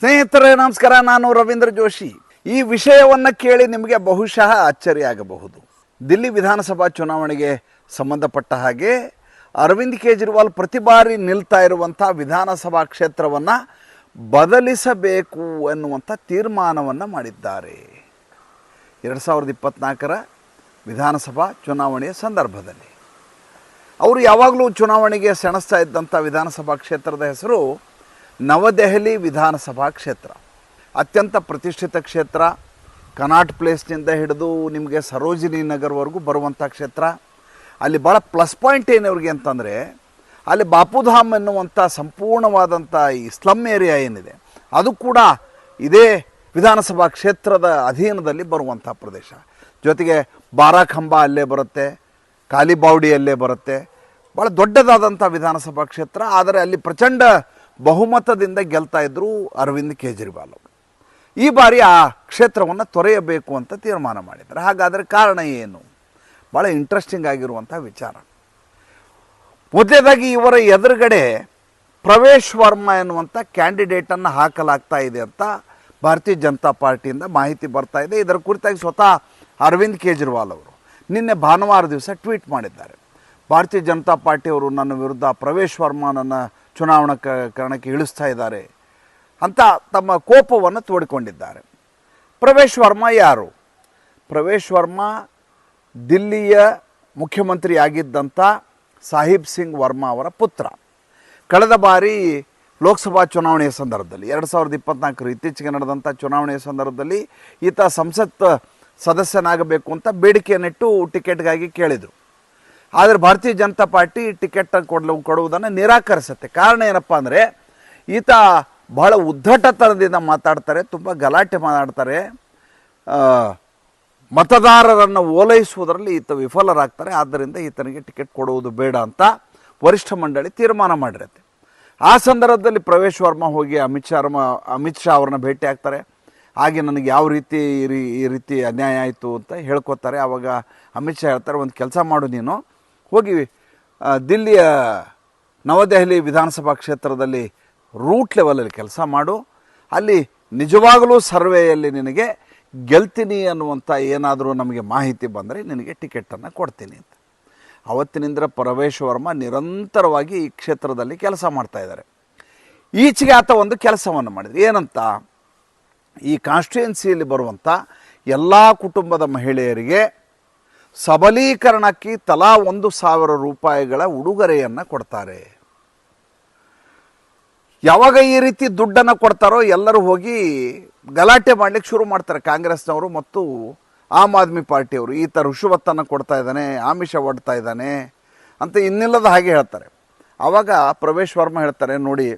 ಸ್ನೇಹಿತರೇ, ನಮಸ್ಕಾರ. ನಾನು ರವೀಂದ್ರ ಜೋಶಿ. ಈ ವಿಷಯವನ್ನು ಕೇಳಿ ನಿಮಗೆ ಬಹುಶಃ ಅಚ್ಚರಿಯಾಗಬಹುದು ದಿಲ್ಲಿ ವಿಧಾನಸಭಾ ಚುನಾವಣೆಗೆ ಸಂಬಂಧಪಟ್ಟ ಹಾಗೆ ಅರವಿಂದ್ ಕೇಜ್ರಿವಾಲ್ ಪ್ರತಿ ಬಾರಿ ನಿಲ್ತಾ ಇರುವಂಥ ವಿಧಾನಸಭಾ ಕ್ಷೇತ್ರವನ್ನು ಬದಲಿಸಬೇಕು ಎನ್ನುವಂಥ ತೀರ್ಮಾನವನ್ನು ಮಾಡಿದ್ದಾರೆ. ಎರಡು ಸಾವಿರದ ಇಪ್ಪತ್ನಾಲ್ಕರ ವಿಧಾನಸಭಾ ಚುನಾವಣೆಯ ಸಂದರ್ಭದಲ್ಲಿ. ಅವರು ಯಾವಾಗಲೂ ಚುನಾವಣೆಗೆ ಸೆಣಸ್ತಾ ಇದ್ದಂಥ ವಿಧಾನಸಭಾ ಕ್ಷೇತ್ರದ ಹೆಸರು ನವದೆಹಲಿ ವಿಧಾನಸಭಾ ಕ್ಷೇತ್ರ. ಅತ್ಯಂತ ಪ್ರತಿಷ್ಠಿತ ಕ್ಷೇತ್ರ. ಕನಾಟ್ ಪ್ಲೇಸ್ನಿಂದ ಹಿಡಿದು ನಿಮಗೆ ಸರೋಜಿನಿ ನಗರ್ವರೆಗೂ ಬರುವಂಥ ಕ್ಷೇತ್ರ. ಅಲ್ಲಿ ಭಾಳ ಪ್ಲಸ್ ಪಾಯಿಂಟ್ ಏನವ್ರಿಗೆ ಅಂತಂದರೆ, ಅಲ್ಲಿ ಬಾಪುಧಾಮ್ ಎನ್ನುವಂಥ ಸಂಪೂರ್ಣವಾದಂಥ ಈ ಸ್ಲಮ್ ಏರಿಯಾ ಏನಿದೆ, ಅದು ಕೂಡ ಇದೇ ವಿಧಾನಸಭಾ ಕ್ಷೇತ್ರದ ಅಧೀನದಲ್ಲಿ ಬರುವಂಥ ಪ್ರದೇಶ. ಜೊತೆಗೆ ಬಾರಾಖಂಬ ಅಲ್ಲೇ ಬರುತ್ತೆ, ಕಾಲಿಬಾವಡಿ ಅಲ್ಲೇ ಬರುತ್ತೆ. ಭಾಳ ದೊಡ್ಡದಾದಂಥ ವಿಧಾನಸಭಾ ಕ್ಷೇತ್ರ, ಆದರೆ ಅಲ್ಲಿ ಪ್ರಚಂಡ ಬಹುಮತದಿಂದ ಗೆಲ್ತಾ ಇದ್ದರು ಅರವಿಂದ್ ಕೇಜ್ರಿವಾಲ್ ಅವರು. ಈ ಬಾರಿ ಆ ಕ್ಷೇತ್ರವನ್ನು ತೊರೆಯಬೇಕು ಅಂತ ತೀರ್ಮಾನ ಮಾಡಿದ್ದಾರೆ. ಹಾಗಾದರೆ ಕಾರಣ ಏನು? ಭಾಳ ಇಂಟ್ರೆಸ್ಟಿಂಗ್ ಆಗಿರುವಂಥ ವಿಚಾರ. ಮೊದಲೇದಾಗಿ ಇವರ ಎದುರುಗಡೆ ಪ್ರವೇಶ್ ವರ್ಮಾ ಎನ್ನುವಂಥ ಕ್ಯಾಂಡಿಡೇಟನ್ನು ಹಾಕಲಾಗ್ತಾ ಇದೆ ಅಂತ ಭಾರತೀಯ ಜನತಾ ಪಾರ್ಟಿಯಿಂದ ಮಾಹಿತಿ ಬರ್ತಾ ಇದೆ. ಇದರ ಕುರಿತಾಗಿ ಸ್ವತಃ ಅರವಿಂದ್ ಕೇಜ್ರಿವಾಲ್ ಅವರು ನಿನ್ನೆ ಭಾನುವಾರ ದಿವಸ ಟ್ವೀಟ್ ಮಾಡಿದ್ದಾರೆ. ಭಾರತೀಯ ಜನತಾ ಪಾರ್ಟಿಯವರು ನನ್ನ ವಿರುದ್ಧ ಪ್ರವೇಶ್ ವರ್ಮನನ್ನ ಚುನಾವಣಾ ಕ- ಕಣಕ್ಕೆ ಇಳಿಸ್ತಾ ಇದ್ದಾರೆ ಅಂತ ತಮ್ಮ ಕೋಪವನ್ನು ತೋಡಿಕೊಂಡಿದ್ದಾರೆ. ಪ್ರವೇಶ್ ವರ್ಮಾ ಯಾರು? ಪ್ರವೇಶ್ ವರ್ಮಾ ದಿಲ್ಲಿಯ ಮುಖ್ಯಮಂತ್ರಿ ಆಗಿದ್ದಂಥ ಸಾಹಿಬ್ ಸಿಂಗ್ ವರ್ಮಾ ಅವರ ಪುತ್ರ. ಕಳೆದ ಬಾರಿ ಲೋಕಸಭಾ ಚುನಾವಣೆಯ ಸಂದರ್ಭದಲ್ಲಿ, ಎರಡು ಸಾವಿರದ ಇಪ್ಪತ್ನಾಲ್ಕರ ಇತ್ತೀಚೆಗೆ ನಡೆದಂಥ ಚುನಾವಣೆಯ ಸಂದರ್ಭದಲ್ಲಿ ಈತ ಸಂಸತ್ ಸದಸ್ಯನಾಗಬೇಕು ಅಂತ ಬೇಡಿಕೆಯನ್ನಿಟ್ಟು ಟಿಕೆಟ್ಗಾಗಿ ಕೇಳಿದರು. ಆದರೆ ಭಾರತೀಯ ಜನತಾ ಪಾರ್ಟಿ ಟಿಕೆಟ್ ಕೊಡಲು, ಕೊಡುವುದನ್ನು ನಿರಾಕರಿಸುತ್ತೆ. ಕಾರಣ ಏನಪ್ಪ ಅಂದರೆ, ಈತ ಬಹಳ ಉದ್ದಟತನದಿಂದ ಮಾತಾಡ್ತಾರೆ, ತುಂಬ ಗಲಾಟೆ ಮಾತಾಡ್ತಾರೆ. ಮತದಾರರನ್ನು ಓಲೈಸುವುದರಲ್ಲಿ ಈತ ವಿಫಲರಾಗ್ತಾರೆ, ಆದ್ದರಿಂದ ಈತನಿಗೆ ಟಿಕೆಟ್ ಕೊಡುವುದು ಬೇಡ ಅಂತ ವರಿಷ್ಠ ಮಂಡಳಿ ತೀರ್ಮಾನ ಮಾಡಿರುತ್ತೆ. ಆ ಸಂದರ್ಭದಲ್ಲಿ ಪ್ರವೇಶ್ ವರ್ಮಾ ಹೋಗಿ ಅಮಿತ್ ಶಾ ವರ್ಮ, ಅಮಿತ್ ಶಾ ಅವ್ರನ್ನ ಭೇಟಿ ಆಗ್ತಾರೆ. ಹಾಗೆ ನನಗೆ ಯಾವ ರೀತಿ ಈ ರೀತಿ ಅನ್ಯಾಯ ಆಯಿತು ಅಂತ ಹೇಳ್ಕೊತಾರೆ. ಆವಾಗ ಅಮಿತ್ ಶಾ ಹೇಳ್ತಾರೆ, ಒಂದು ಕೆಲಸ ಮಾಡು ನೀನು. ಹೋಗಿ ದಿಲ್ಲಿಯ ನವದೆಹಲಿ ವಿಧಾನಸಭಾ ಕ್ಷೇತ್ರದಲ್ಲಿ ರೂಟ್ ಲೆವೆಲಲ್ಲಿ ಕೆಲಸ ಮಾಡು. ಅಲ್ಲಿ ನಿಜವಾಗಲೂ ಸರ್ವೆಯಲ್ಲಿ ನಿನಗೆ ಗೆಲ್ತೀನಿ ಅನ್ನುವಂಥ ಏನಾದರೂ ನಮಗೆ ಮಾಹಿತಿ ಬಂದರೆ ನಿನಗೆ ಟಿಕೆಟನ್ನು ಕೊಡ್ತೀನಿ ಅಂತ. ಅವತ್ತಿನಿಂದ ಪರವೇಶ್ ವರ್ಮ ನಿರಂತರವಾಗಿ ಈ ಕ್ಷೇತ್ರದಲ್ಲಿ ಕೆಲಸ ಮಾಡ್ತಾ ಇದ್ದಾರೆ. ಈಚೆಗೆ ಆತ ಒಂದು ಕೆಲಸವನ್ನು ಮಾಡಿದ್ರು. ಏನಂತ? ಈ ಕಾನ್ಸ್ಟಿಟ್ಯುಯೆನ್ಸಿಯಲ್ಲಿ ಬರುವಂಥ ಎಲ್ಲ ಕುಟುಂಬದ ಮಹಿಳೆಯರಿಗೆ ಸಬಲೀಕರಣಕ್ಕೆ ತಲಾ ಒಂದು ಸಾವಿರ ರೂಪಾಯಿಗಳ ಉಡುಗೊರೆಯನ್ನು ಕೊಡ್ತಾರೆ. ಯಾವಾಗ ಈ ರೀತಿ ದುಡ್ಡನ್ನು ಕೊಡ್ತಾರೋ ಎಲ್ಲರೂ ಹೋಗಿ ಗಲಾಟೆ ಮಾಡ್ಲಿಕ್ಕೆ ಶುರು ಮಾಡ್ತಾರೆ ಕಾಂಗ್ರೆಸ್ನವರು ಮತ್ತು ಆಮ್ ಆದ್ಮಿ ಪಾರ್ಟಿಯವರು. ಈತ ಋಷುವತ್ತನ್ನು ಕೊಡ್ತಾ ಇದ್ದಾನೆ, ಆಮಿಷ ಒಡ್ತಾ ಇದ್ದಾನೆ ಅಂತ ಇನ್ನಿಲ್ಲದ ಹಾಗೆ ಹೇಳ್ತಾರೆ. ಆವಾಗ ಪ್ರವೇಶ್ ವರ್ಮ ಹೇಳ್ತಾರೆ, ನೋಡಿ,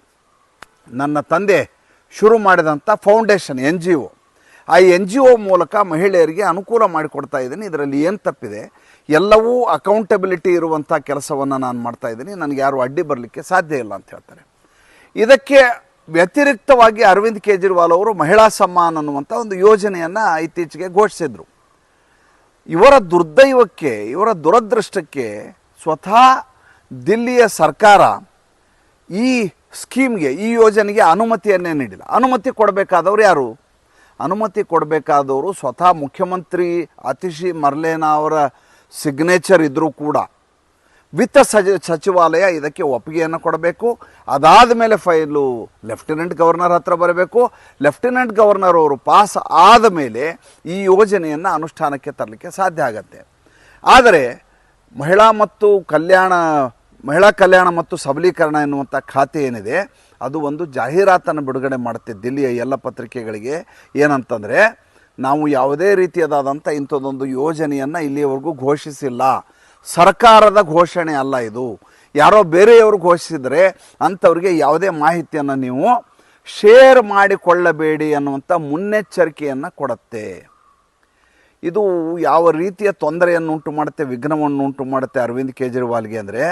ನನ್ನ ತಂದೆ ಶುರು ಮಾಡಿದಂಥ ಫೌಂಡೇಶನ್, ಎನ್ ಜಿ ಒ ಆ ಎನ್ ಜಿ ಒ ಮೂಲಕ ಮಹಿಳೆಯರಿಗೆ ಅನುಕೂಲ ಮಾಡಿಕೊಡ್ತಾ ಇದ್ದೀನಿ. ಇದರಲ್ಲಿ ಏನು ತಪ್ಪಿದೆ? ಎಲ್ಲವೂ ಅಕೌಂಟಬಿಲಿಟಿ ಇರುವಂಥ ಕೆಲಸವನ್ನು ನಾನು ಮಾಡ್ತಾ ಇದ್ದೀನಿ. ನನಗೆ ಯಾರು ಅಡ್ಡಿ ಬರಲಿಕ್ಕೆ ಸಾಧ್ಯ ಇಲ್ಲ ಅಂತ ಹೇಳ್ತಾರೆ. ಇದಕ್ಕೆ ವ್ಯತಿರಿಕ್ತವಾಗಿ ಅರವಿಂದ್ ಕೇಜ್ರಿವಾಲ್ ಅವರು ಮಹಿಳಾ ಸಮ್ಮಾನ್ ಅನ್ನುವಂಥ ಒಂದು ಯೋಜನೆಯನ್ನು ಇತ್ತೀಚೆಗೆ ಘೋಷಿಸಿದರು. ಇವರ ದುರ್ದೈವಕ್ಕೆ, ಇವರ ದುರದೃಷ್ಟಕ್ಕೆ ಸ್ವತಃ ದಿಲ್ಲಿಯ ಸರ್ಕಾರ ಈ ಸ್ಕೀಮ್ಗೆ, ಈ ಯೋಜನೆಗೆ ಅನುಮತಿಯನ್ನೇ ನೀಡಿಲ್ಲ. ಅನುಮತಿ ಕೊಡಬೇಕಾದವರು ಯಾರು? ಅನುಮತಿ ಕೊಡಬೇಕಾದವರು ಸ್ವತಃ ಮುಖ್ಯಮಂತ್ರಿ ಅತಿಶಿ ಮರ್ಲೇನಾ ಅವರ ಸಿಗ್ನೇಚರ್ ಇದ್ದರೂ ಕೂಡ. ವಿತ್ತ ಸಚಿ ಸಚಿವಾಲಯ ಇದಕ್ಕೆ ಒಪ್ಪಿಗೆಯನ್ನು ಕೊಡಬೇಕು. ಅದಾದ ಮೇಲೆ ಫೈಲು ಲೆಫ್ಟಿನೆಂಟ್ ಗವರ್ನರ್ ಹತ್ರ ಬರಬೇಕು. ಲೆಫ್ಟಿನೆಂಟ್ ಗವರ್ನರ್ ಅವರು ಪಾಸ್ ಆದ ಮೇಲೆ ಈ ಯೋಜನೆಯನ್ನು ಅನುಷ್ಠಾನಕ್ಕೆ ತರಲಿಕ್ಕೆ ಸಾಧ್ಯ ಆಗತ್ತೆ. ಆದರೆ ಮಹಿಳಾ ಮತ್ತು ಕಲ್ಯಾಣ, ಮಹಿಳಾ ಕಲ್ಯಾಣ ಮತ್ತು ಸಬಲೀಕರಣ ಎನ್ನುವಂಥ ಖಾತೆ ಏನಿದೆ ಅದು ಒಂದು ಜಾಹೀರಾತನ್ನು ಬಿಡುಗಡೆ ಮಾಡುತ್ತೆ ದಿಲ್ಲಿಯ ಎಲ್ಲ ಪತ್ರಿಕೆಗಳಿಗೆ. ಏನಂತಂದರೆ, ನಾವು ಯಾವುದೇ ರೀತಿಯದಾದಂಥ ಇಂಥದ್ದೊಂದು ಯೋಜನೆಯನ್ನು ಇಲ್ಲಿಯವರೆಗೂ ಘೋಷಿಸಿಲ್ಲ. ಸರ್ಕಾರದ ಘೋಷಣೆ ಅಲ್ಲ ಇದು. ಯಾರೋ ಬೇರೆಯವರು ಘೋಷಿಸಿದರೆ ಅಂಥವ್ರಿಗೆ ಯಾವುದೇ ಮಾಹಿತಿಯನ್ನು ನೀವು ಶೇರ್ ಮಾಡಿಕೊಳ್ಳಬೇಡಿ ಅನ್ನುವಂಥ ಮುನ್ನೆಚ್ಚರಿಕೆಯನ್ನು ಕೊಡುತ್ತೆ. ಇದು ಯಾವ ರೀತಿಯ ತೊಂದರೆಯನ್ನು ಉಂಟು ಮಾಡುತ್ತೆ ವಿಘ್ನವನ್ನು ಉಂಟು ಮಾಡುತ್ತೆ ಅರವಿಂದ್ ಕೇಜ್ರಿವಾಲ್ಗೆ ಅಂದರೆ,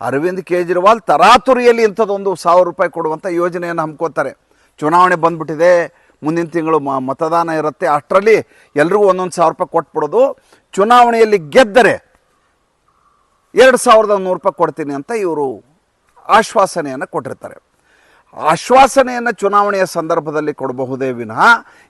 ಅರವಿಂದ್ ಕೇಜ್ರಿವಾಲ್ ತರಾತುರಿಯಲ್ಲಿ ಇಂಥದ್ದೊಂದು ಸಾವಿರ ರೂಪಾಯಿ ಕೊಡುವಂಥ ಯೋಜನೆಯನ್ನು ಹಮ್ಕೋತಾರೆ. ಚುನಾವಣೆ ಬಂದ್ಬಿಟ್ಟಿದೆ, ಮುಂದಿನ ತಿಂಗಳು ಮ, ಮತದಾನ ಇರುತ್ತೆ, ಅಷ್ಟರಲ್ಲಿ ಎಲ್ರಿಗೂ ಒಂದೊಂದು ಸಾವಿರ ರೂಪಾಯಿ ಕೊಟ್ಬಿಡೋದು. ಚುನಾವಣೆಯಲ್ಲಿ ಗೆದ್ದರೆ ಎರಡು ಸಾವಿರದ ನೂರು ರೂಪಾಯಿ ಕೊಡ್ತೀನಿ ಅಂತ ಇವರು ಆಶ್ವಾಸನೆಯನ್ನು ಕೊಟ್ಟಿರ್ತಾರೆ. ಆಶ್ವಾಸನೆಯನ್ನು ಚುನಾವಣೆಯ ಸಂದರ್ಭದಲ್ಲಿ ಕೊಡಬಹುದೇ ವಿನಃ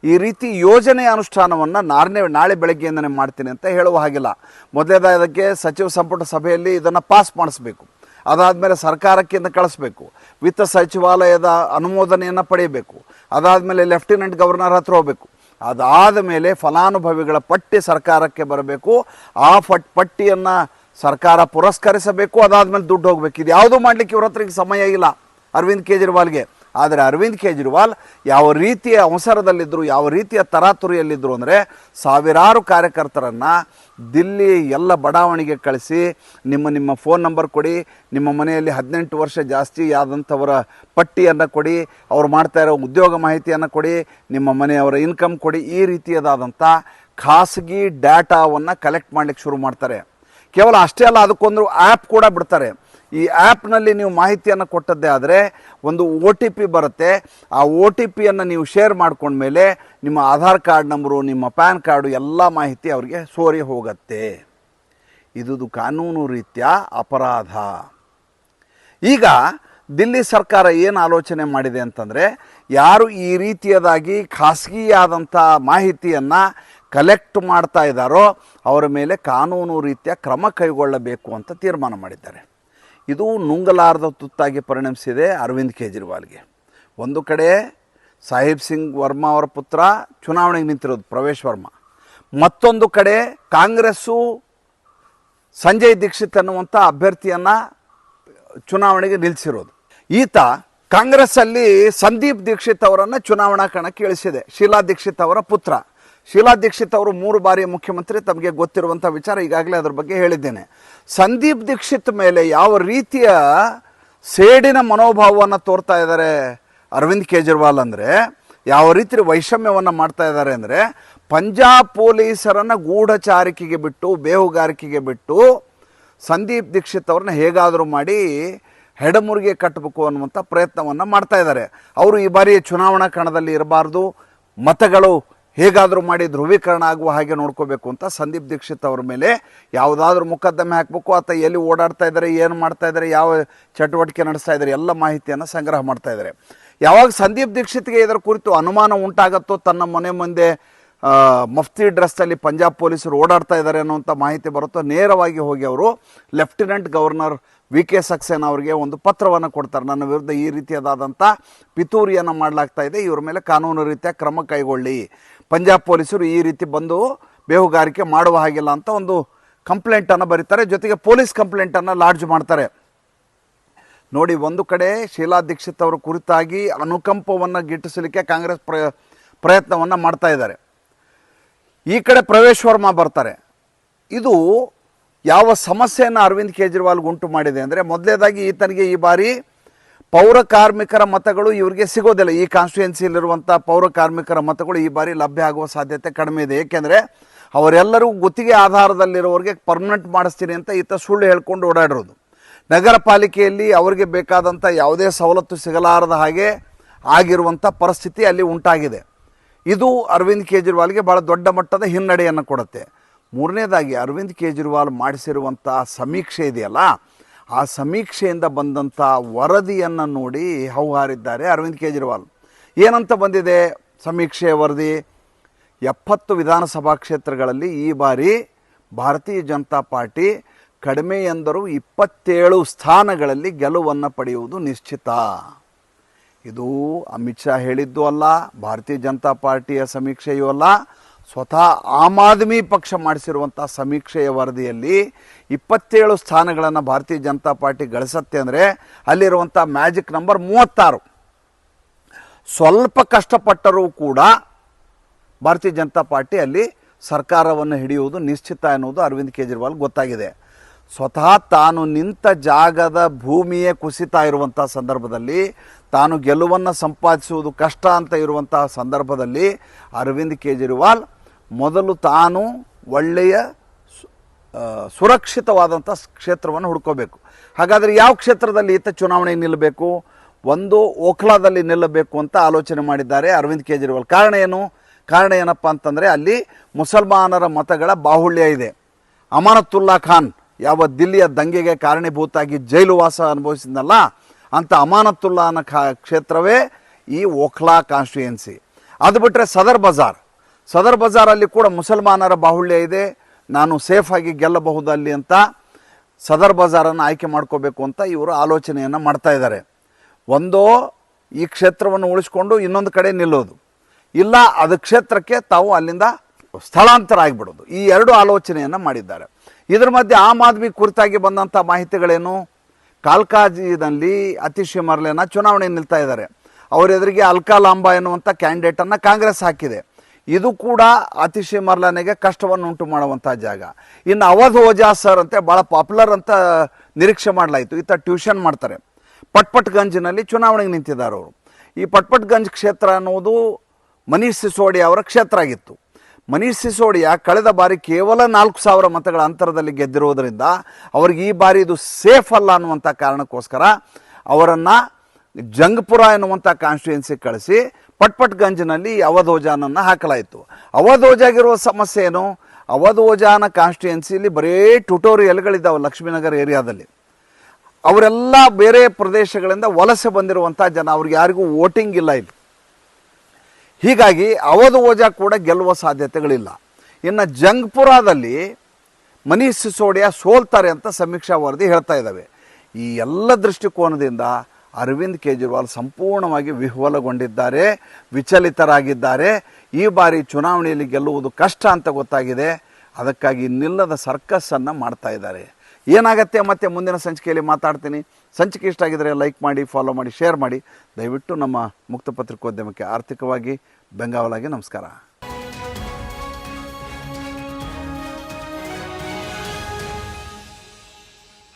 ಈ ರೀತಿ ಯೋಜನೆ ಅನುಷ್ಠಾನವನ್ನು ನಾರನೇ ನಾಳೆ ಬೆಳಗ್ಗೆಯಿಂದನೇ ಮಾಡ್ತೀನಿ ಅಂತ ಹೇಳುವ ಹಾಗಿಲ್ಲ. ಮೊದಲೇದಾದಕ್ಕೆ ಸಚಿವ ಸಂಪುಟ ಸಭೆಯಲ್ಲಿ ಇದನ್ನು ಪಾಸ್ ಮಾಡಿಸ್ಬೇಕು. ಅದಾದಮೇಲೆ ಸರ್ಕಾರಕ್ಕೆ ಕಳಿಸ್ಬೇಕು. ವಿತ್ತ ಸಚಿವಾಲಯದ ಅನುಮೋದನೆಯನ್ನು ಪಡೆಯಬೇಕು. ಅದಾದಮೇಲೆ ಲೆಫ್ಟಿನೆಂಟ್ ಗವರ್ನರ್ ಹತ್ರ ಹೋಗಬೇಕು. ಅದಾದ ಮೇಲೆ ಫಲಾನುಭವಿಗಳ ಪಟ್ಟಿ ಸರ್ಕಾರಕ್ಕೆ ಬರಬೇಕು. ಆ ಫಟ್ ಪಟ್ಟಿಯನ್ನು ಸರ್ಕಾರ ಪುರಸ್ಕರಿಸಬೇಕು. ಅದಾದಮೇಲೆ ದುಡ್ಡು ಹೋಗಬೇಕು. ಇದು ಯಾವುದೂ ಮಾಡಲಿಕ್ಕೆ ಇವ್ರ ಹತ್ರ ಸಮಯ ಇಲ್ಲ. ಅರವಿಂದ್ ಕೇಜ್ರಿವಾಲ್ಗೆ. ಆದರೆ ಅರವಿಂದ್ ಕೇಜ್ರಿವಾಲ್ ಯಾವ ರೀತಿಯ ಅವಸರದಲ್ಲಿದ್ದರು, ಯಾವ ರೀತಿಯ ತರಾತುರಿಯಲ್ಲಿದ್ದರು ಅಂದರೆ ಸಾವಿರಾರು ಕಾರ್ಯಕರ್ತರನ್ನು ದಿಲ್ಲಿ ಎಲ್ಲ ಬಡಾವಣೆಗೆ ಕಳಿಸಿ, ನಿಮ್ಮ ನಿಮ್ಮ ಫೋನ್ ನಂಬರ್ ಕೊಡಿ, ನಿಮ್ಮ ಮನೆಯಲ್ಲಿ ಹದಿನೆಂಟು ವರ್ಷ ಜಾಸ್ತಿ ಆದಂಥವರ ಪಟ್ಟಿಯನ್ನು ಕೊಡಿ, ಅವ್ರು ಮಾಡ್ತಾ ಇರೋ ಉದ್ಯೋಗ ಮಾಹಿತಿಯನ್ನು ಕೊಡಿ, ನಿಮ್ಮ ಮನೆಯವರ ಇನ್ಕಮ್ ಕೊಡಿ, ಈ ರೀತಿಯದಾದಂಥ ಖಾಸಗಿ ಡಾಟಾವನ್ನು ಕಲೆಕ್ಟ್ ಮಾಡಲಿಕ್ಕೆ ಶುರು ಮಾಡ್ತಾರೆ. ಕೇವಲ ಅಷ್ಟೇ ಅಲ್ಲ, ಅದಕ್ಕೊಂದು ಆ್ಯಪ್ ಕೂಡ ಬಿಡ್ತಾರೆ. ಈ ಆ್ಯಪ್ನಲ್ಲಿ ನೀವು ಮಾಹಿತಿಯನ್ನು ಕೊಟ್ಟದ್ದೇ ಆದರೆ ಒಂದು ಒ ಟಿ ಪಿ ಬರುತ್ತೆ. ಆ ಒ ಟಿ ಪಿಯನ್ನು ನೀವು ಶೇರ್ ಮಾಡ್ಕೊಂಡ್ಮೇಲೆ ನಿಮ್ಮ ಆಧಾರ್ ಕಾರ್ಡ್ ನಂಬರು, ನಿಮ್ಮ ಪ್ಯಾನ್ ಕಾರ್ಡು ಎಲ್ಲ ಮಾಹಿತಿ ಅವರಿಗೆ ಸೋರಿ ಹೋಗುತ್ತೆ. ಇದುದು ಕಾನೂನು ರೀತಿಯ ಅಪರಾಧ. ಈಗ ದಿಲ್ಲಿ ಸರ್ಕಾರ ಏನು ಆಲೋಚನೆ ಮಾಡಿದೆ ಅಂತಂದರೆ ಯಾರು ಈ ರೀತಿಯದಾಗಿ ಖಾಸಗಿಯಾದಂಥ ಮಾಹಿತಿಯನ್ನು ಕಲೆಕ್ಟ್ ಮಾಡ್ತಾ ಇದ್ದಾರೋ ಅವರ ಮೇಲೆ ಕಾನೂನು ರೀತಿಯ ಕ್ರಮ ಕೈಗೊಳ್ಳಬೇಕು ಅಂತ ತೀರ್ಮಾನ ಮಾಡಿದ್ದಾರೆ. ಇದು ನುಂಗಲಾರದ ತುತ್ತಾಗಿ ಪರಿಣಮಿಸಿದೆ ಅರವಿಂದ್ ಕೇಜ್ರಿವಾಲ್ಗೆ. ಒಂದು ಕಡೆ ಸಾಹಿಬ್ ಸಿಂಗ್ ವರ್ಮಾ ಅವರ ಪುತ್ರ ಚುನಾವಣೆಗೆ ನಿಂತಿರೋದು ಪ್ರವೇಶ್ ವರ್ಮಾ. ಮತ್ತೊಂದು ಕಡೆ ಕಾಂಗ್ರೆಸ್ಸು ಸಂಜಯ್ ದೀಕ್ಷಿತ್ ಅನ್ನುವಂಥ ಅಭ್ಯರ್ಥಿಯನ್ನು ಚುನಾವಣೆಗೆ ನಿಲ್ಲಿಸಿರೋದು ಈತ ಕಾಂಗ್ರೆಸ್ಸಲ್ಲಿ ಸಂದೀಪ್ ದೀಕ್ಷಿತ್ ಅವರನ್ನು ಚುನಾವಣಾ ಕಣಕ್ಕೆ ಇಳಿಸಿದೆ. ಶೀಲಾ ದೀಕ್ಷಿತ್ ಅವರ ಪುತ್ರ. ಶೀಲಾ ದೀಕ್ಷಿತ್ ಅವರು ಮೂರು ಬಾರಿ ಮುಖ್ಯಮಂತ್ರಿ, ತಮಗೆ ಗೊತ್ತಿರುವಂಥ ವಿಚಾರ ಈಗಾಗಲೇ ಅದರ ಬಗ್ಗೆ ಹೇಳಿದ್ದೇನೆ. ಸಂದೀಪ್ ದೀಕ್ಷಿತ್ ಮೇಲೆ ಯಾವ ರೀತಿಯ ಸೇಡಿನ ಮನೋಭಾವವನ್ನು ತೋರ್ತಾ ಇದ್ದಾರೆ ಅರವಿಂದ್ ಕೇಜ್ರಿವಾಲ್ ಅಂದರೆ, ಯಾವ ರೀತಿ ವೈಷಮ್ಯವನ್ನು ಮಾಡ್ತಾ ಇದ್ದಾರೆ ಅಂದರೆ, ಪಂಜಾಬ್ ಪೊಲೀಸರನ್ನು ಗೂಢಚಾರಿಕೆಗೆ ಬಿಟ್ಟು, ಬೇಹುಗಾರಿಕೆಗೆ ಬಿಟ್ಟು ಸಂದೀಪ್ ದೀಕ್ಷಿತ್ ಅವ್ರನ್ನ ಹೇಗಾದರೂ ಮಾಡಿ ಹೆಡಮುರಿಗೆ ಕಟ್ಟಬೇಕು ಅನ್ನುವಂಥ ಪ್ರಯತ್ನವನ್ನು ಮಾಡ್ತಾ ಇದ್ದಾರೆ. ಅವರು ಈ ಬಾರಿ ಚುನಾವಣಾ ಕಣದಲ್ಲಿ ಇರಬಾರ್ದು. ಮತಗಳು ಹೇಗಾದರೂ ಮಾಡಿ ಧ್ರುವೀಕರಣ ಆಗುವ ಹಾಗೆ ನೋಡ್ಕೋಬೇಕು ಅಂತ ಸಂದೀಪ್ ದೀಕ್ಷಿತ್ ಅವ್ರ ಮೇಲೆ ಯಾವುದಾದ್ರೂ ಮುಕದ್ದಮೆ ಹಾಕಬೇಕು. ಅಥವಾ ಎಲ್ಲಿ ಓಡಾಡ್ತಾ ಇದ್ದಾರೆ ಏನು ಮಾಡ್ತಾ ಇದ್ದಾರೆ ಯಾವ ಚಟುವಟಿಕೆ ನಡೆಸ್ತಾ ಇದ್ದಾರೆ ಎಲ್ಲ ಮಾಹಿತಿಯನ್ನು ಸಂಗ್ರಹ ಮಾಡ್ತಾ ಇದ್ದಾರೆ ಯಾವಾಗ ಸಂದೀಪ್ ದೀಕ್ಷಿತ್ಗೆ ಇದರ ಕುರಿತು ಅನುಮಾನ ಉಂಟಾಗತ್ತೋ ತನ್ನ ಮನೆ ಮುಂದೆ ಮಫ್ತಿ ಡ್ರೆಸ್ಸಲ್ಲಿ ಪಂಜಾಬ್ ಪೊಲೀಸರು ಓಡಾಡ್ತಾ ಇದ್ದಾರೆ ಅನ್ನುವಂಥ ಮಾಹಿತಿ ಬರುತ್ತೋ ನೇರವಾಗಿ ಹೋಗಿ ಅವರು lieutenant governor V K Saxena ಅವರಿಗೆ ಒಂದು ಪತ್ರವನ್ನು ಕೊಡ್ತಾರೆ. ನನ್ನ ವಿರುದ್ಧ ಈ ರೀತಿಯಾದಂಥ ಪಿತೂರಿಯನ್ನು ಮಾಡಲಾಗ್ತಾ ಇದೆ. ಇವ್ರ ಮೇಲೆ ಕಾನೂನು ರೀತಿಯ ಕ್ರಮ ಕೈಗೊಳ್ಳಿ. ಪಂಜಾಬ್ ಪೊಲೀಸರು ಈ ರೀತಿ ಬಂದು ಬೇಹುಗಾರಿಕೆ ಮಾಡುವ ಹಾಗಿಲ್ಲ ಅಂತ ಒಂದು ಕಂಪ್ಲೇಂಟನ್ನು ಬರೀತಾರೆ. ಜೊತೆಗೆ ಪೊಲೀಸ್ ಕಂಪ್ಲೇಂಟನ್ನು ಲಾಡ್ಜ್ ಮಾಡ್ತಾರೆ. ನೋಡಿ, ಒಂದು ಕಡೆ ಶೀಲಾ ದೀಕ್ಷಿತ್ ಅವರ ಕುರಿತಾಗಿ ಅನುಕಂಪವನ್ನು ಗಿಟ್ಟಿಸಲಿಕ್ಕೆ ಕಾಂಗ್ರೆಸ್ ಪ್ರಯ, ಪ್ರಯತ್ನವನ್ನು ಮಾಡ್ತಾ ಇದ್ದಾರೆ. ಈ ಕಡೆ ಪ್ರವೇಶ್ ವರ್ಮಾ ಬರ್ತಾರೆ. ಇದು ಯಾವ ಸಮಸ್ಯೆಯನ್ನು ಅರವಿಂದ್ ಕೇಜ್ರಿವಾಲ್ಗೆ ಉಂಟು ಮಾಡಿದೆ ಅಂದರೆ ಮೊದಲೇದಾಗಿ ಈತನಿಗೆ ಈ ಬಾರಿ ಪೌರ ಕಾರ್ಮಿಕರ ಮತಗಳು ಇವರಿಗೆ ಸಿಗೋದಿಲ್ಲ. ಈ ಕಾನ್ಸ್ಟಿಟ್ಯೂನ್ಸಿಯಲ್ಲಿರುವಂಥ ಪೌರ ಕಾರ್ಮಿಕರ ಮತಗಳು ಈ ಬಾರಿ ಲಭ್ಯ ಆಗುವ ಸಾಧ್ಯತೆ ಕಡಿಮೆ ಇದೆ. ಏಕೆಂದರೆ ಅವರೆಲ್ಲರೂ ಗುತ್ತಿಗೆ ಆಧಾರದಲ್ಲಿರೋರಿಗೆ ಪರ್ಮನೆಂಟ್ ಮಾಡಿಸ್ತೀನಿ ಅಂತ ಈತ ಸುಳ್ಳು ಹೇಳ್ಕೊಂಡು ಓಡಾಡಿರೋದು. ನಗರ ಪಾಲಿಕೆಯಲ್ಲಿ ಅವರಿಗೆ ಬೇಕಾದಂಥ ಯಾವುದೇ ಸವಲತ್ತು ಸಿಗಲಾರದ ಹಾಗೆ ಆಗಿರುವಂಥ ಪರಿಸ್ಥಿತಿ ಅಲ್ಲಿ ಉಂಟಾಗಿದೆ. ಇದು ಅರವಿಂದ್ ಕೇಜ್ರಿವಾಲ್ಗೆ ಭಾಳ ದೊಡ್ಡ ಮಟ್ಟದ ಹಿನ್ನಡೆಯನ್ನು ಕೊಡುತ್ತೆ. ಮೂರನೇದಾಗಿ ಅರವಿಂದ್ ಕೇಜ್ರಿವಾಲ್ ಮಾಡಿಸಿರುವಂಥ ಸಮೀಕ್ಷೆ ಇದೆಯಲ್ಲ ಆ ಸಮೀಕ್ಷೆಯಿಂದ ಬಂದಂಥ ವರದಿಯನ್ನು ನೋಡಿ ಹೌಹಾರಿದ್ದಾರೆ ಅರವಿಂದ್ ಕೇಜ್ರಿವಾಲ್. ಏನಂತ ಬಂದಿದೆ ಸಮೀಕ್ಷೆಯ ವರದಿ? ಎಪ್ಪತ್ತು ವಿಧಾನಸಭಾ ಕ್ಷೇತ್ರಗಳಲ್ಲಿ ಈ ಬಾರಿ ಭಾರತೀಯ ಜನತಾ ಪಾರ್ಟಿ ಕಡಿಮೆ ಎಂದರೂ ಇಪ್ಪತ್ತೇಳು ಸ್ಥಾನಗಳಲ್ಲಿ ಗೆಲುವನ್ನು ಪಡೆಯುವುದು ನಿಶ್ಚಿತ. ಇದು ಅಮಿತ್ ಶಾ ಹೇಳಿದ್ದು ಅಲ್ಲ, ಭಾರತೀಯ ಜನತಾ ಪಾರ್ಟಿಯ ಸಮೀಕ್ಷೆಯೂ ಅಲ್ಲ, ಸ್ವತಃ ಆಮ್ ಆದ್ಮಿ ಪಕ್ಷ ಮಾಡಿಸಿರುವಂಥ ಸಮೀಕ್ಷೆಯ ವರದಿಯಲ್ಲಿ ಇಪ್ಪತ್ತೇಳು ಸ್ಥಾನಗಳನ್ನು ಭಾರತೀಯ ಜನತಾ ಪಾರ್ಟಿ ಗಳಿಸತ್ತೆ ಅಂದರೆ ಅಲ್ಲಿರುವಂಥ ಮ್ಯಾಜಿಕ್ ನಂಬರ್ ಮೂವತ್ತಾರು. ಸ್ವಲ್ಪ ಕಷ್ಟಪಟ್ಟರೂ ಕೂಡ ಭಾರತೀಯ ಜನತಾ ಪಾರ್ಟಿ ಅಲ್ಲಿ ಸರ್ಕಾರವನ್ನು ಹಿಡಿಯುವುದು ನಿಶ್ಚಿತ ಎನ್ನುವುದು ಅರವಿಂದ್ ಕೇಜ್ರಿವಾಲ್ ಗೊತ್ತಾಗಿದೆ. ಸ್ವತಃ ತಾನು ನಿಂತ ಜಾಗದ ಭೂಮಿಯೇ ಕುಸಿತಾ ಇರುವಂಥ ಸಂದರ್ಭದಲ್ಲಿ, ತಾನು ಗೆಲುವನ್ನು ಸಂಪಾದಿಸುವುದು ಕಷ್ಟ ಅಂತ ಇರುವಂತಹ ಸಂದರ್ಭದಲ್ಲಿ ಅರವಿಂದ್ ಕೇಜ್ರಿವಾಲ್ ಮೊದಲು ತಾನು ಒಳ್ಳೆಯ ಸುರಕ್ಷಿತವಾದಂಥ ಕ್ಷೇತ್ರವನ್ನು ಹುಡ್ಕೋಬೇಕು. ಹಾಗಾದರೆ ಯಾವ ಕ್ಷೇತ್ರದಲ್ಲಿ ಈತ ಚುನಾವಣೆ ನಿಲ್ಲಬೇಕು ಒಂದು ಓಖ್ಲಾದಲ್ಲಿ ನಿಲ್ಲಬೇಕು ಅಂತ ಆಲೋಚನೆ ಮಾಡಿದ್ದಾರೆ ಅರವಿಂದ್ ಕೇಜ್ರಿವಾಲ್. ಕಾರಣ ಏನು? ಕಾರಣ ಏನಪ್ಪ ಅಂತಂದರೆ ಅಲ್ಲಿ ಮುಸಲ್ಮಾನರ ಮತಗಳ ಬಾಹುಳ್ಯ ಇದೆ. ಅಮಾನತುಲ್ಲಾ ಖಾನ್ ಯಾವ ದಿಲ್ಲಿಯ ದಂಗೆಗೆ ಕಾರಣೀಭೂತಾಗಿ ಜೈಲು ವಾಸ ಅನುಭವಿಸಿದ್ನಲ್ಲ, ಅಂತ ಅಮಾನತುಲ್ಲಾನ ಖಾ ಕ್ಷೇತ್ರವೇ ಈ ಓಖ್ಲಾ ಕಾನ್ಸ್ಟಿಟ್ಯೂಯೆನ್ಸಿ ಅದು ಬಿಟ್ಟರೆ ಸದರ್ ಬಜಾರ್. ಸದರ್ ಬಜಾರಲ್ಲಿ ಕೂಡ ಮುಸಲ್ಮಾನರ ಬಾಹುಳ್ಯ ಇದೆ. ನಾನು ಸೇಫಾಗಿ ಗೆಲ್ಲಬಹುದು ಅಲ್ಲಿ ಅಂತ ಸದರ್ ಬಜಾರನ್ನು ಆಯ್ಕೆ ಮಾಡ್ಕೋಬೇಕು ಅಂತ ಇವರು ಆಲೋಚನೆಯನ್ನು ಮಾಡ್ತಾ ಇದ್ದಾರೆ. ಒಂದೋ ಈ ಕ್ಷೇತ್ರವನ್ನು ಉಳಿಸ್ಕೊಂಡು ಇನ್ನೊಂದು ಕಡೆ ನಿಲ್ಲೋದು. ಇಲ್ಲ, ಅದು ಕ್ಷೇತ್ರಕ್ಕೆ ತಾವು ಅಲ್ಲಿಂದ ಸ್ಥಳಾಂತರ ಆಗಿಬಿಡೋದು ಈ ಎರಡು ಆಲೋಚನೆಯನ್ನು ಮಾಡಿದ್ದಾರೆ. ಇದರ ಮಧ್ಯೆ ಆಮ್ ಆದ್ಮಿ ಕುರಿತಾಗಿ ಬಂದಂಥ ಮಾಹಿತಿಗಳೇನು? ಕಾಲ್ಕಾಜಿನಲ್ಲಿ ಅತಿಶಿ ಮರ್ಲೆನ ಚುನಾವಣೆ ನಿಲ್ತಾ ಇದ್ದಾರೆ. ಅವರೆದುರಿಗೆ ಅಲ್ಕಾ ಲಾಂಬಾ ಎನ್ನುವಂಥ ಕ್ಯಾಂಡಿಡೇಟನ್ನು ಕಾಂಗ್ರೆಸ್ ಹಾಕಿದೆ. ಇದು ಕೂಡ ಅತಿಶಯ ಮರ್ಲನೆಗೆ ಕಷ್ಟವನ್ನು ಉಂಟು ಮಾಡುವಂಥ ಜಾಗ. ಇನ್ನು ಅವಧ್ ಓಜಾ ಸರ್ ಅಂತ ಭಾಳ ಪಾಪ್ಯುಲರ್ ಅಂತ ನಿರೀಕ್ಷೆ ಮಾಡಲಾಯಿತು. ಈತ ಟ್ಯೂಷನ್ ಮಾಡ್ತಾರೆ. ಪಟ್ಪಟ್ ಗಂಜ್ನಲ್ಲಿ ಚುನಾವಣೆಗೆ ನಿಂತಿದ್ದಾರೆ ಅವರು. ಈ ಪಟ್ಪಟ್ ಗಂಜ್ ಕ್ಷೇತ್ರ ಅನ್ನೋದು ಮನೀಶ್ ಸಿಸೋಡಿಯಾ ಅವರ ಕ್ಷೇತ್ರ ಆಗಿತ್ತು. ಮನೀಶ್ ಸಿಸೋಡಿಯಾ ಕಳೆದ ಬಾರಿ ಕೇವಲ ನಾಲ್ಕು ಸಾವಿರ ಮತಗಳ ಅಂತರದಲ್ಲಿ ಗೆದ್ದಿರುವುದರಿಂದ ಅವ್ರಿಗೆ ಈ ಬಾರಿ ಇದು ಸೇಫ್ ಅಲ್ಲ ಅನ್ನುವಂಥ ಕಾರಣಕ್ಕೋಸ್ಕರ ಅವರನ್ನು ಜಂಗ್ಪುರ ಎನ್ನುವಂಥ ಕಾನ್ಸ್ಟಿಟ್ಯೂನ್ಸಿ ಕಳಿಸಿ ಪಟ್ಪಟ್ಗಂಜ್ನಲ್ಲಿ ಅವಧೋಜಾನನ್ನು ಹಾಕಲಾಯಿತು. ಅವಧೋಜಾಗಿರುವ ಸಮಸ್ಯೆ ಏನು? ಅವಧೋಜಾನ ಕಾನ್ಸ್ಟಿಟ್ಯುಯೆನ್ಸಿಯಲ್ಲಿ ಬರೀ ಟ್ಯುಟೋರಿಯಲ್ಗಳಿದ್ದಾವೆ ಲಕ್ಷ್ಮೀನಗರ ಏರಿಯಾದಲ್ಲಿ. ಅವರೆಲ್ಲ ಬೇರೆ ಪ್ರದೇಶಗಳಿಂದ ವಲಸೆ ಬಂದಿರುವಂಥ ಜನ, ಅವ್ರಿಗೆ ಯಾರಿಗೂ ವೋಟಿಂಗ್ ಇಲ್ಲ ಇಲ್ಲಿ. ಹೀಗಾಗಿ ಅವಧ್ ಓಜಾ ಕೂಡ ಗೆಲ್ಲುವ ಸಾಧ್ಯತೆಗಳಿಲ್ಲ. ಇನ್ನು ಜಂಗ್ಪುರದಲ್ಲಿ ಮನೀಶ್ ಸಿಸೋಡಿಯಾ ಸೋಲ್ತಾರೆ ಅಂತ ಸಮೀಕ್ಷಾ ವರದಿ ಹೇಳ್ತಾ ಇದ್ದಾವೆ ಈ ಎಲ್ಲ ದೃಷ್ಟಿಕೋನದಿಂದ ಅರವಿಂದ್ ಕೇಜ್ರಿವಾಲ್ ಸಂಪೂರ್ಣವಾಗಿ ವಿಹ್ವಲಗೊಂಡಿದ್ದಾರೆ, ವಿಚಲಿತರಾಗಿದ್ದಾರೆ. ಈ ಬಾರಿ ಚುನಾವಣೆಯಲ್ಲಿ ಗೆಲ್ಲುವುದು ಕಷ್ಟ ಅಂತ ಗೊತ್ತಾಗಿದೆ. ಅದಕ್ಕಾಗಿ ನಿಲ್ಲದ ಸರ್ಕಸ್ಸನ್ನು ಮಾಡ್ತಾ ಇದ್ದಾರೆ. ಏನಾಗತ್ತೆ ಮತ್ತೆ ಮುಂದಿನ ಸಂಚಿಕೆಯಲ್ಲಿ ಮಾತಾಡ್ತೀನಿ. ಸಂಚಿಕೆ ಇಷ್ಟ ಆಗಿದರೆ ಲೈಕ್ ಮಾಡಿ ಫಾಲೋ ಮಾಡಿ ಶೇರ್ ಮಾಡಿ. ದಯವಿಟ್ಟು ನಮ್ಮ ಮುಕ್ತ ಪತ್ರಿಕೋದ್ಯಮಕ್ಕೆ ಆರ್ಥಿಕವಾಗಿ ಬೆಂಗಾವಲಾಗಿ ನಮಸ್ಕಾರ.